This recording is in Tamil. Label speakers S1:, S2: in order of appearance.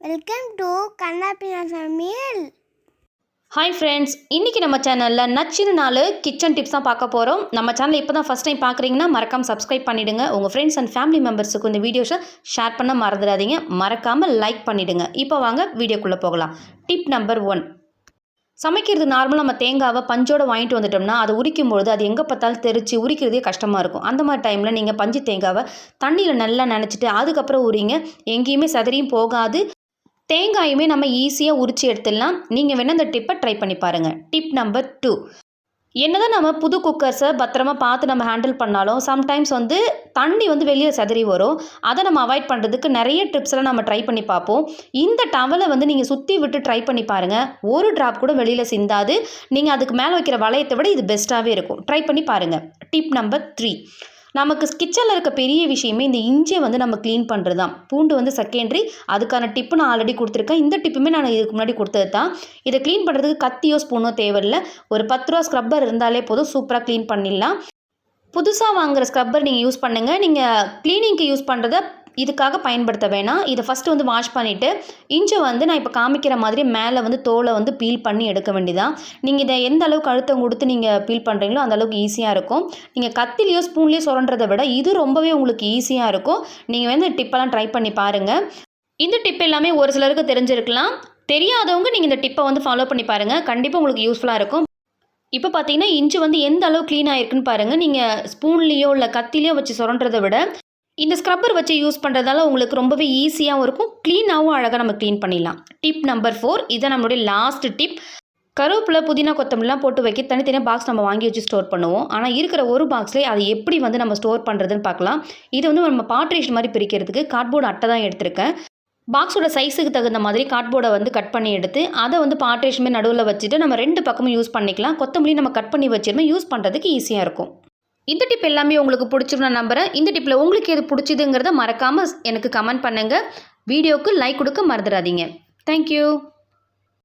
S1: வெல்கம் டு கண்ணாப்பினா சமையல்
S2: ஹாய் ஃப்ரெண்ட்ஸ் இன்றைக்கி நம்ம சேனலில் நச்சுன்னு நாள் கிச்சன் டிப்ஸ் தான் பார்க்க போகிறோம் நம்ம சேனல் இப்போ தான் ஃபஸ்ட் டைம் பார்க்குறீங்கன்னா மறக்காமல் சப்ஸ்கிரைப் பண்ணிவிடுங்க உங்கள் ஃப்ரெண்ட்ஸ் அண்ட் ஃபேமிலி மெம்பர்ஸுக்கு இந்த வீடியோஸை ஷேர் பண்ண மறந்துடாதீங்க. மறக்காமல் லைக் பண்ணிவிடுங்க இப்போ வாங்க வீடியோக்குள்ளே போகலாம். டிப் நம்பர் ஒன் சமைக்கிறது நார்மலாக நம்ம தேங்காவை பஞ்சோடு வாங்கிட்டு வந்துட்டோம்னா அதை உரிக்கும் பொழுது அது எங்கே பார்த்தாலும் தெரிச்சு உரிக்கிறதே கஷ்டமாக இருக்கும். அந்த மாதிரி டைமில் நீங்கள் பஞ்சு தேங்காவை தண்ணியில் நல்லா நினச்சிட்டு அதுக்கப்புறம் உரிங்க. எங்கேயுமே சதறியும் போகாது. தேங்காயுமே நம்ம ஈஸியாக உரிச்சு எடுத்துடலாம். நீங்கள் வேணால் அந்த டிப்பை ட்ரை பண்ணி பாருங்கள் டிப் நம்பர் டூ என்னதான் நம்ம புது குக்கர்ஸை பத்திரமா பார்த்து நம்ம ஹேண்டில் பண்ணாலும் சம்டைம்ஸ் வந்து தண்ணி வந்து வெளியே செதறி வரும். அதை நம்ம அவாய்ட் பண்ணுறதுக்கு நிறைய ட்ரிப்ஸ்லாம் நம்ம ட்ரை பண்ணி பார்ப்போம். இந்த டவலை வந்து நீங்கள் சுற்றி விட்டு ட்ரை பண்ணி பாருங்கள் ஒரு ட்ராப் கூட வெளியில் சிந்தாது. நீங்கள் அதுக்கு மேலே வைக்கிற வளையத்தை விட இது பெஸ்ட்டாகவே இருக்கும். ட்ரை பண்ணி பாருங்கள் டிப் நம்பர் த்ரீ நமக்கு கிச்சனில் இருக்க பெரிய விஷயமே இந்த இஞ்சியை வந்து நம்ம க்ளீன் பண்ணுறது தான் பூண்டு வந்து செகண்டரி அதுக்கான டிப்பு நான் ஆல்ரெடி கொடுத்துருக்கேன். இந்த டிப்புமே நான் இதுக்கு முன்னாடி கொடுத்தது தான் இதை க்ளீன் பண்ணுறதுக்கு கத்தியோ ஸ்பூனோ தேவையில்லை. ஒரு பத்து ரூபா ஸ்க்ரப்பர் இருந்தாலே போதும் சூப்பராக க்ளீன் பண்ணிடலாம். புதுசாக வாங்குகிற ஸ்க்ரப்பர் நீங்கள் யூஸ் பண்ணுங்கள் நீங்கள் க்ளீனிங்க்கு யூஸ் பண்ணுறத இதுக்காக பயன்படுத்த வேணாம். இதை ஃபஸ்ட்டு வந்து வாஷ் பண்ணிவிட்டு இஞ்சி வந்து நான் இப்போ காமிக்கிற மாதிரி மேலே வந்து தோலை வந்து பீல் பண்ணி எடுக்க வேண்டியதான் நீங்கள் இதை எந்த அளவுக்கு அழுத்தம் கொடுத்து நீங்கள் பீல் பண்ணுறீங்களோ அந்த அளவுக்கு ஈஸியாக இருக்கும். நீங்கள் கத்திலையோ ஸ்பூன்லேயோ சுரண்டுறதை விட இது ரொம்பவே உங்களுக்கு ஈஸியாக இருக்கும். நீங்கள் வந்து டிப்பெல்லாம் ட்ரை பண்ணி பாருங்கள் இந்த டிப் எல்லாமே ஒரு சிலருக்கு தெரிஞ்சிருக்கலாம். தெரியாதவங்க நீங்கள் இந்த டிப்பை வந்து ஃபாலோ பண்ணி பாருங்கள் கண்டிப்பாக உங்களுக்கு யூஸ்ஃபுல்லாக இருக்கும். இப்போ பார்த்தீங்கன்னா இஞ்சி வந்து எந்த அளவு க்ளீன் ஆயிருக்குன்னு பாருங்கள் நீங்கள் ஸ்பூன்லேயோ இல்லை கத்திலையோ வச்சு சுரண்டுறதை விட இந்த ஸ்க்ரப்பர் வச்சு யூஸ் பண்ணுறதால உங்களுக்கு ரொம்பவே ஈஸியாகவும் இருக்கும். க்ளீனாகவும் அழகாக நம்ம க்ளீன் பண்ணிடலாம். டிப் நம்பர் ஃபோர் இதை நம்மளுடைய லாஸ்ட் டிப் கருவேப்பிலை புதினா கொத்தமல்லாம் போட்டு வைக்க தனித்தனியாக பாக்ஸ் நம்ம வாங்கி வச்சு ஸ்டோர் பண்ணுவோம். ஆனால் இருக்கிற ஒரு பாக்ஸ்லேயே அதை எப்படி வந்து நம்ம ஸ்டோர் பண்ணுறதுன்னு பார்க்கலாம். இது வந்து நம்ம பாட்ரேஷன் மாதிரி பிரிக்கிறதுக்கு கார்ட்போர்டு அட்டை தான் எடுத்திருக்கேன். பாக்ஸோட சைஸுக்கு தகுந்த மாதிரி கார்ட்போர்டை வந்து கட் பண்ணி எடுத்து அதை வந்து பாட்ரேஷன் நடுவில் வச்சுட்டு நம்ம ரெண்டு பக்கமும் யூஸ் பண்ணிக்கலாம். கொத்தமல்லி நம்ம கட் பண்ணி வச்சிருந்தோம் யூஸ் பண்ணுறதுக்கு ஈஸியாக இருக்கும். இந்த டிப் எல்லாமே உங்களுக்கு பிடிச்சிரும் நான் நம்புகிறேன் இந்த டிப்பில் உங்களுக்கு எது பிடிச்சிதுங்கிறத மறக்காமல் எனக்கு கமெண்ட் பண்ணுங்கள் வீடியோவுக்கு லைக் கொடுக்க மறந்துடாதீங்க. தேங்க்யூ